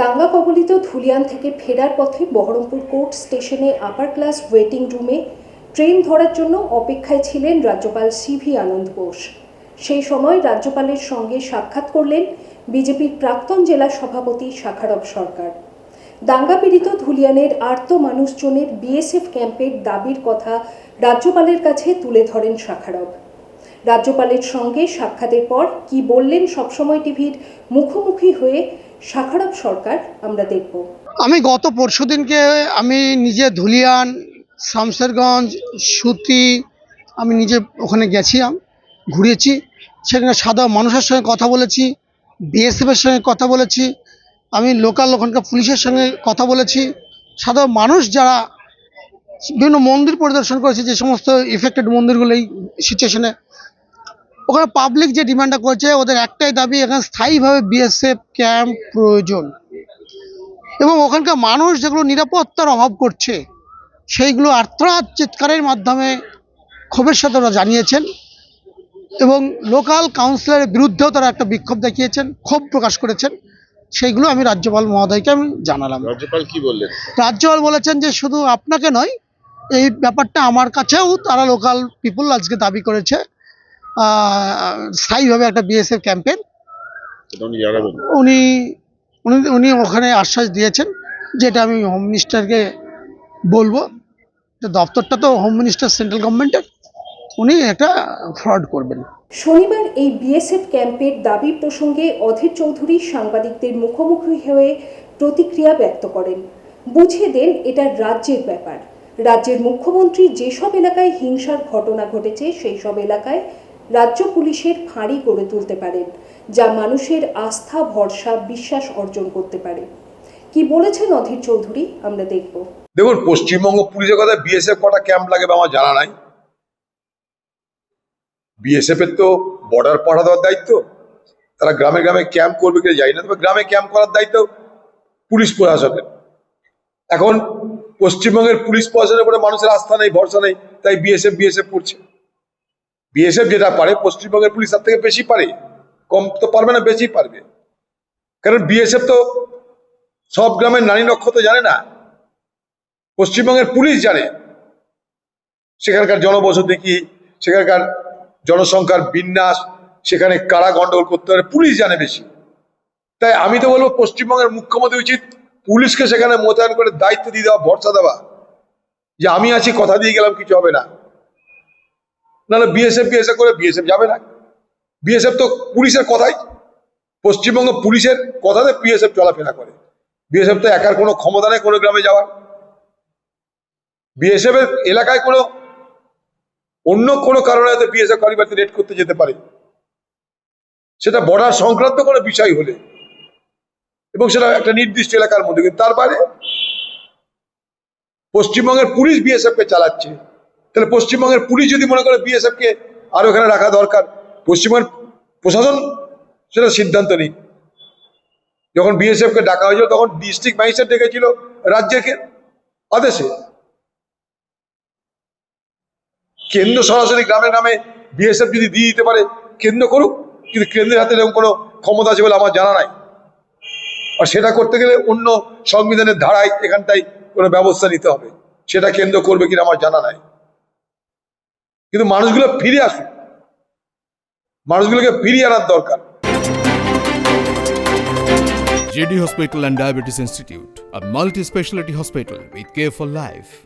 দাঙ্গা কবলিত ধুলিয়ান থেকে ফেরার পথে বহরমপুর কোর্ট স্টেশনে আপার ক্লাস ওয়েটিং রুমে ট্রেন ধরার জন্য অপেক্ষায় ছিলেন রাজ্যপাল সিভি আনন্দ বোস। সেই সময় রাজ্যপালের সঙ্গে সাক্ষাৎ করলেন বিজেপির প্রাক্তন জেলা সভাপতি শাখারব সরকার। দাঙ্গা পীড়িত ধুলিয়ানের আর্ত মানুষজনের বিএসএফ ক্যাম্পের দাবির কথা রাজ্যপালের কাছে তুলে ধরেন শাখারব। রাজ্যপালের সঙ্গে সাক্ষাতের পর কি বললেন সবসময় টিভির মুখোমুখি হয়ে শাখারব সরকার আমরা দেখব। আমি গত পরশু দিনকে আমি নিজে ধুলিয়ান, শামসেরগঞ্জ, সুতি, আমি নিজে ওখানে গেছিলাম, ঘুরেছি। সেখানে সাধারণ মানুষের সঙ্গে কথা বলেছি, বিএসএফের সঙ্গে কথা বলেছি, আমি লোকাল ওখানকার পুলিশের সঙ্গে কথা বলেছি। সাধারণ মানুষ যারা বিভিন্ন মন্দির পরিদর্শন করেছে, যে সমস্ত ইফেক্টেড মন্দিরগুলো এই সিচুয়েশনে ওখানে পাবলিক যে ডিমান্ডটা করছে ওদের একটাই দাবি এখানে স্থায়ীভাবে বিএসএফ ক্যাম্প প্রয়োজন। এবং ওখানকার মানুষ যেগুলো নিরাপত্তার অভাব করছে সেইগুলো আর্থনাদ চিৎকারের মাধ্যমে ক্ষোভের সাথে ওরা জানিয়েছেন। এবং লোকাল কাউন্সিলরের বিরুদ্ধেও তারা একটা বিক্ষোভ দেখিয়েছেন ক্ষোভ প্রকাশ করেছেন। সেইগুলো আমি রাজ্যপাল মহোদয়কে আমি জানালাম। রাজ্যপাল কি বললেন? রাজ্যপাল বলেছেন যে শুধু আপনাকে নয় এই ব্যাপারটা আমার কাছেও তারা লোকাল পিপুল আজকে দাবি করেছে। স্থায়ীভাবে একটা বিএসএফ ক্যাম্পেন উনি উনি উনি উনি ওখানে আশ্বাস দিয়েছেন যেটা আমি হোম মিনিস্টারকে বলব যে দপ্তরটা তো হোম মিনিস্টার সেন্ট্রাল গভর্নমেন্টের উনি এটা ফ্রড করবেন। শনিবার এই বিএসএফ ক্যাম্পের দাবি প্রসঙ্গে অধীর চৌধুরী সাংবাদিকদের মুখোমুখি হয়ে প্রতিক্রিয়া ব্যক্ত করেন। বুঝিয়ে দেন এটা রাজ্যের ব্যাপার। রাজ্যের মুখ্যমন্ত্রী যেসব এলাকায় হিংসার ঘটনা ঘটেছে সেই সব এলাকায় রাজ্য পুলিশের ফাঁড়ি গড়ে তুলতে পারেন, যা মানুষের আস্থা, ভরসা, বিশ্বাস অর্জন করতে পারে। কি বলেছেন অধীর চৌধুরী? আমরা দেখব। দেখুন, পশ্চিমবঙ্গ পুলিশের কথা বিএসএফ কটা ক্যাম্প লাগে আমার জানা নাই। বিএসএফ এর তো বর্ডার পাঠা দেওয়ার দায়িত্ব। তারা গ্রামে গ্রামে ক্যাম্প করবে কিনা জানি না, তবে গ্রামে ক্যাম্প করার দায়িত্ব পুলিশ প্রশাসনের। এখন পশ্চিমবঙ্গের পুলিশ প্রশাসনের উপরে মানুষের আস্থা নেই, ভরসা নেই, তাই বিএসএফ বিএসএফ করছে। বিএসএফ যেটা পারে, পশ্চিমবঙ্গের পুলিশ তার থেকে বেশি পারে। কম তো পারবে না, বেশি পারবে। কারণ বিএসএফ তো সব গ্রামের নারী নক্ষত্র জানে না। পশ্চিমবঙ্গের পুলিশ জানে। সেখানকার জনবসতি কি, সেখানকার জনসংখ্যার বিন্যাস, সেখানে কারা গন্ডগোল করতে পারে, পুলিশ জানে বেশি। তাই আমি তো বলব, পশ্চিমবঙ্গের মুখ্যমন্ত্রী উচিত পুলিশকে সেখানে মোতায়েন করে দায়িত্ব দিয়ে দেওয়া, ভরসা দেওয়া। যে আমি আছি, কথা দিয়ে গেলাম, কিছু হবে না। নাহলে বিএসএফ বিএসএফ করে বিএসএফ যাবে না। বিএসএফ তো পুলিশের কথাই। পশ্চিমবঙ্গ পুলিশের কথাতে বিএসএফ চলাফেরা করে। বিএসএফ তো একার কোনো ক্ষমতা নেই কোনো গ্রামে যাওয়ার। বিএসএফ এর এলাকায় কোনো অন্য কোনো কারণে হয়তো বিএসএফ কারি বাড়িতে রেড করতে যেতে পারে। সেটা বর্ডার সংক্রান্ত কোনো বিষয় হলে। এবং সেটা একটা নির্দিষ্ট এলাকার মধ্যে। কিন্তু তার বাইরে পশ্চিমবঙ্গের পুলিশ বিএসএফ কে চালাচ্ছে। তাহলে পশ্চিমবঙ্গের পুলিশ যদি মনে করে বিএসএফ কে আরও এখানে রাখা দরকার, পশ্চিমবঙ্গের প্রশাসন সেটা সিদ্ধান্ত নেই যখন বিএসএফ কে ডাকা হয়েছিল, তখন ডিস্ট্রিক্ট ম্যাজিস্ট্রেট ডেকেছিল রাজ্যের আদেশে। কেন্দ্র সরাসরি গ্রামে গ্রামে বিএসএফ যদি দিয়ে দিতে পারে, কেন্দ্র করুক, কিন্তু কেন্দ্রের হাতে এরকম কোনো ক্ষমতা আছে বলে আমার জানা নাই। আর সেটা করতে গেলে অন্য সংবিধানের ধারায় এখানটাই কোনো ব্যবস্থা নিতে হবে। সেটা কেন্দ্র করবে কিনা আমার জানা নাই। কিন্তু মানুষগুলো ফিরে আসুক মানুষগুলোকে ফিরিয়ে আনার দরকার JD Hospital and Diabetes Institute, a multi specialty hospital with care for life.